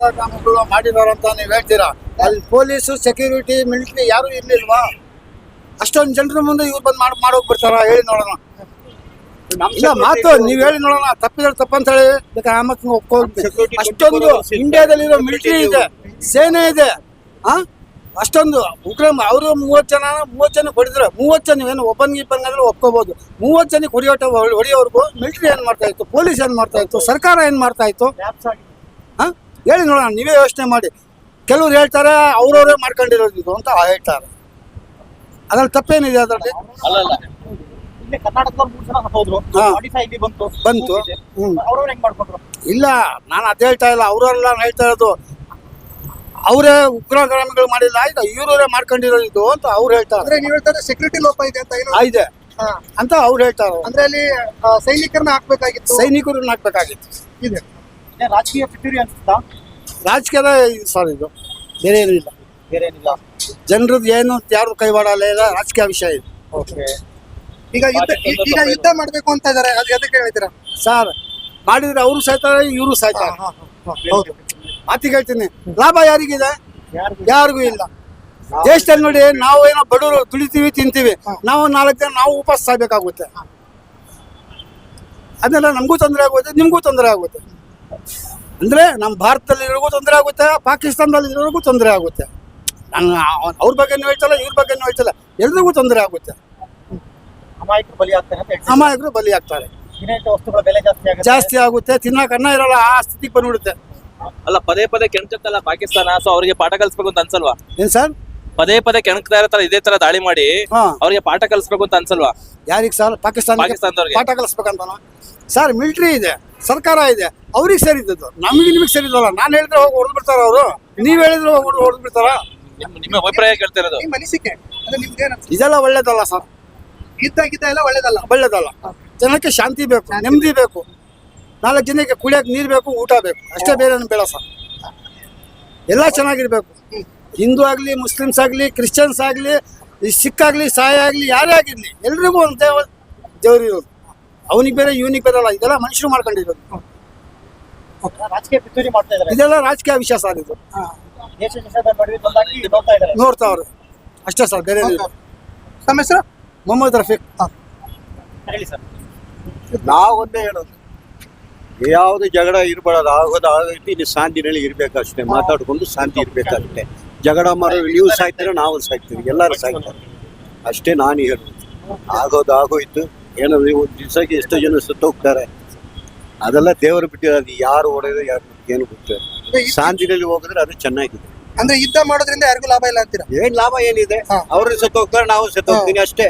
ಗ್ರಾಮಗಳು ಮಾಡಿದಾರ ಅಂತ ನೀವು ಹೇಳ್ತೀರಾ? ಅಲ್ಲಿ ಪೊಲೀಸು ಸೆಕ್ಯೂರಿಟಿ ಮಿಲಿಟರಿ ಯಾರು ಇರ್ಲಿಲ್ವಾ? ಅಷ್ಟೊಂದು ಜನರ ಮುಂದೆ ಇವ್ರು ಬಂದು ಮಾಡಿ ಮಾಡೋಕ್ ಬಿಡ್ತಾರ ಹೇಳಿ ನೋಡೋಣ. ಇಲ್ಲ ಮಾತು ನೀವ್ ಹೇಳಿ ನೋಡೋಣ. ತಪ್ಪಿದ್ರೆ ತಪ್ಪಂತ ಹೇಳಿ ಬೇಕಾದ್ರೆ ಆಮತ್ ಅಷ್ಟೊಂದು ಇಂಡಿಯಾದಲ್ಲಿರೋ ಮಿಲಿಟರಿ ಇದೆ ಸೇನೆ ಇದೆ ಹಾ ಅಷ್ಟೊಂದು ಉಗ್ರ ಅವರು ಮೂವತ್ತು ಜನ ಮೂವತ್ತು ಜನ ಹೊಡಿದ್ರೆ ಮೂವತ್ತು ಜನ ಏನು ಒಬ್ಬನಿಗೆ ಇಬ್ಬನಿಗೆ ಒಪ್ಕೋಬಹುದು ಮೂವತ್ತು ಜನಕ್ಕೆ ಹೊಡಿಯೋಟ ಹೊಡಿಯೋರ್ಗು ಮಿಲಿಟರಿ ಏನ್ ಮಾಡ್ತಾ ಇತ್ತು? ಪೊಲೀಸ್ ಏನ್ ಮಾಡ್ತಾ ಇತ್ತು? ಸರ್ಕಾರ ಏನ್ ಮಾಡ್ತಾ ಇತ್ತು? ಹಾ ಹೇಳಿ ನೋಡೋಣ ನೀವೇ ಯೋಚನೆ ಮಾಡಿ. ಕೆಲವ್ರು ಹೇಳ್ತಾರೆ ಅವ್ರವ್ರೇ ಮಾಡ್ಕೊಂಡಿರೋದು ಇದು ಅಂತ ಹೇಳ್ತಾರೆ. ಅದ್ರಲ್ಲಿ ತಪ್ಪೇನಿದೆ ಅದರಲ್ಲಿ? ಬಂತು. ಇಲ್ಲ ನಾನು ಅದ್ ಹೇಳ್ತಾ ಇಲ್ಲ. ಅವ್ರವ್ರೆಲ್ಲ ಹೇಳ್ತಾ ಇರೋದು ಅವರೇ ಉಗ್ರಗಾಮಿಗಳು ಮಾಡಿಲ್ಲ ಈಗ ಇವರವರೇ ಮಾಡ್ಕೊಂಡಿರೋದು ಇದು ಅಂತ ಅವ್ರು ಹೇಳ್ತಾರೆ. ಅಂದ್ರೆ ನೀವ್ ಹೇಳ್ತಾರೆ ಸೆಕ್ಯೂರಿಟಿ ಲೋಪ ಇದೆ ಅಂತ ಏನು? ಇದೆ. ಅಂತ ಅವ್ರು ಹೇಳ್ತಾರೆ. ಅಂದ್ರೆ ಅಲ್ಲಿ ಸೈನಿಕರನ್ನ ಹಾಕ್ಬೇಕಾಗಿತ್ತು? ಸೈನಿಕರನ್ನ ಹಾಕ್ಬೇಕಾಗಿತ್ತು. ಇದೆ. ರಾಜಕೀಯ ಪಿತೂರಿ ಅನ್ಸುತ್ತಾ? ರಾಜಕೀಯದ ಸಾರ್ ಇದು. ಬೇರೆ ಏನೂ ಇಲ್ಲ. ಬೇರೆ ಏನಿಲ್ಲ ಜನರದ್ದು ಏನು ಯಾರು ಕೈವಾಡ ಇಲ್ಲ ರಾಜಕೀಯ ವಿಷಯ ಇದು. ಓಕೆ. ಈಗ ಯುದ್ಧ ಈ- ಈಗ ಯುದ್ಧ ಮಾಡ್ಬೇಕು ಅಂತ ಇದಾರೆ. ಅದು ಎದಕ್ಕೆ ಹೇಳ್ತೀರಾ? ಸರ್ ಮಾಡಿದ್ರೆ ಅವರು ಸಹಿತ ಇವರು ಸಹಿತ ಹೌದು. ಮಾತಿಗೆ ಹೇಳ್ತೀನಿ. ಲಾಭ ಯಾರಿಗಿದೆ? ಯಾರಿಗೂ ಯಾರಿಗೂ ಇಲ್ಲ. ದೇಶದಲ್ಲಿ ನೋಡಿ ನಾವು ಏನೋ ಬಡವರು ದುಡಿತೀವಿ ತಿಂತೀವಿ. ನಾವು ನಾಲ್ಕು ಜನ ನಾವು ಉಪವಾಸ ಸಾಯ್ಬೇಕಾಗುತ್ತೆ. ಅದನ್ನೆಲ್ಲ ನಮಗೂ ತೊಂದರೆ ಆಗುತ್ತೆ ನಿಮಗೂ ತೊಂದರೆ ಆಗುತ್ತೆ. ಅಂದ್ರೆ ನಮ್ಮ ಭಾರತದಲ್ಲಿ ಇರೋರಿಗೂ ತೊಂದರೆ ಆಗುತ್ತೆ ಪಾಕಿಸ್ತಾನದಲ್ಲಿ ಇರೋರಿಗೂ ತೊಂದರೆ ಆಗುತ್ತೆ. ನಾನು ಅವ್ರ ಬಗ್ಗೆನೂ ಹೇಳ್ತಲ್ಲ ಇವ್ರ ಬಗ್ಗೆನೂ ಹೇಳ್ತಲ್ಲ ಎಲ್ರಿಗೂ ತೊಂದರೆ ಆಗುತ್ತೆ. ಅಮಾಯಕರು ಬಲಿ ಆಗ್ತಾರೆ ಅಮಾಯಕರು ಬಲಿ ಆಗ್ತಾರೆ. ವಸ್ತುಗಳ ಬೆಲೆ ಜಾಸ್ತಿ ಆಗುತ್ತೆ. ಜಾಸ್ತಿ ಆಗುತ್ತೆ ತಿನ್ನಕ್ಕೆ ಅನ್ನ ಇರಲ್ಲ ಆ ಸ್ಥಿತಿಗೆ ಬಂದ್ಬಿಡುತ್ತೆ. ಅಲ್ಲ ಪದೇ ಪದೇ ಕೆಣಕತ್ತಲ್ಲ ಪಾಕಿಸ್ತಾನ ಸೊ ಅವರಿಗೆ ಪಾಠ ಕಲಿಸ್ಬೇಕು ಅಂತ ಅನ್ಸಲ್ವಾ? ಏನ್ ಸರ್? ಪದೇ ಪದೇ ಕೆಣಕ್ತಾ ತರ ಇದೇ ತರ ದಾಳಿ ಮಾಡಿ ಹಾ. ಅವ್ರಿಗೆ ಪಾಠ ಕಲಿಸ್ಬೇಕು ಅಂತ ಅನ್ಸಲ್ವಾ? ಯಾರಿಗೆ ಸರ್ ಪಾಕಿಸ್ತಾನ ಪಾಕಿಸ್ತಾನದವ್ರಿಗೆ. ಪಾಠ ಕಲಿಸ್ಬೇಕಂತಾನ ಸರ್ ಮಿಲಿಟ್ರಿ ಇದೆ ಸರ್ಕಾರ ಇದೆ ಅವ್ರಿಗೆ ಸೇರಿದ್ದು ನಮಗೆ ನಿಮಗೆ ಸೇರಿದಲ್ಲ ನಾನು ಹೇಳಿದ್ರೆ ಹೋಗಿ ಹೊಡೆದು ಬಿಡ್ತಾರ ಅವರು? ನೀವ್ ಹೇಳಿದ್ರೆ ಹೋಗಿ ಹೊಡೆದು ಬಿಡ್ತಾರ? ನಿಮ್- ನಿಮ್ಮ ಅಭಿಪ್ರಾಯ ಕೇಳ್ತಿರೋದು ನಿಮ್ಮ ಅನಿಸಿಕೆ ಅಂದ್ರೆ ನಿಮ್ಗೆ? ಇದೆಲ್ಲ ಒಳ್ಳೇದಲ್ಲ ಸರ್. ಯುದ್ಧ ಗಿದ್ದ ಎಲ್ಲ ಒಳ್ಳೇದಲ್ಲ? ಒಳ್ಳೇದಲ್ಲ. ಜನಕ್ಕೆ ಶಾಂತಿ ಬೇಕು ನೆಮ್ಮದಿ ಬೇಕು. ನಾಲ್ಕು ಜನಕ್ಕೆ ಕುಡಿಯಕ್ಕೆ ನೀರು ಬೇಕು ಊಟ ಬೇಕು. ಅಷ್ಟೇ ಬೇರೆ ಬೇಡ ಸರ್. ಎಲ್ಲ ಚೆನ್ನಾಗಿರ್ಬೇಕು. ಹಿಂದೂ ಆಗಲಿ ಮುಸ್ಲಿಮ್ಸ್ ಆಗಲಿ ಕ್ರಿಶ್ಚಿಯನ್ಸ್ ಆಗಲಿ ಈ ಸಿಖ್ ಆಗಲಿ ಸಾಯ ಆಗಲಿ ಯಾರೇ ಆಗಿರಲಿ ಎಲ್ರಿಗೂ ಒಂದು ದೇವ ದೇವ್ರು ಇರೋದು. ಅವನಿಗೆ ಬೇರೆ ಇವನಿಗೆ ಬೇರೆ ಅಲ್ಲ. ಇದೆಲ್ಲ ಮನುಷ್ಯರು ಮಾಡ್ಕೊಂಡಿರೋದು. ರಾಜಕೀಯ ಪಿತೂರಿ ಮಾಡ್ತಾ ಇದಾರೆ ಇದೆಲ್ಲ ರಾಜಕೀಯ ವಿಶ್ವಾಸ ಆಗಿದ್ದು ಇದು ದೇಶ ದೇಶದ ನಡುವೆ ತಂದಾಕಿ ನೋಡ್ತಾ ಇದ್ದಾರೆ. ನೋಡ್ತಾವ್ರೆ ಅಷ್ಟೇ ಸರ್ ಬೇರೆ ಹೆಸರು? ಮೊಹಮ್ಮದ್ ರಫೀಕ್. ಹೇಳಿ ಸರ್. ನಾವೊಂದೇ ಹೇಳೋದು. ಯಾವುದೇ ಜಗಳ ಇರಬಾರ್ದು ಆಗೋದು ಆಗೈತಿ ಇಲ್ಲಿ ಶಾಂತಿನಲ್ಲಿ ಇರಬೇಕಷ್ಟೇ ಮಾತಾಡ್ಕೊಂಡು ಶಾಂತಿ ಇರ್ಬೇಕಷ್ಟೇ ಜಗಳ ಮಾಡೋರು ನೀವು ಸಾಯ್ತೀರ ನಾವು ಸಾಯ್ತೀವಿ. ಎಲ್ಲರೂ ಸಾಯ್ತಾರೆ. ಅಷ್ಟೇ ನಾನು ಹೇಳ್ಬೋದು ಆಗೋದು ಆಗೋಯ್ತು. ಏನೋ ಒಂದು ದಿವಸಕ್ಕೆ ಎಷ್ಟೋ ಜನ ಸತ್ತೋಗ್ತಾರೆ ಅದೆಲ್ಲ ದೇವರು ಬಿಟ್ಟಿರೋದು ಯಾರು ಹೊಡೆಯೋದು ಯಾರು ಏನು ಗೊತ್ತಿಲ್ಲ ಶಾಂತಿನಲ್ಲಿ ಹೋಗಿದ್ರೆ ಅದು ಚೆನ್ನಾಗಿದೆ. ಅಂದ್ರೆ ಯುದ್ಧ ಮಾಡೋದ್ರಿಂದ ಯಾರಿಗೂ ಲಾಭ ಇಲ್ಲ ಅಂತೀರಾ? ಏನ್ ಲಾಭ ಏನಿದೆ? ಅವರು ಸತ್ತೋಗ್ತಾರೆ ನಾವು ಸತ್ತೋಗ್ತೀನಿ ಅಷ್ಟೇ.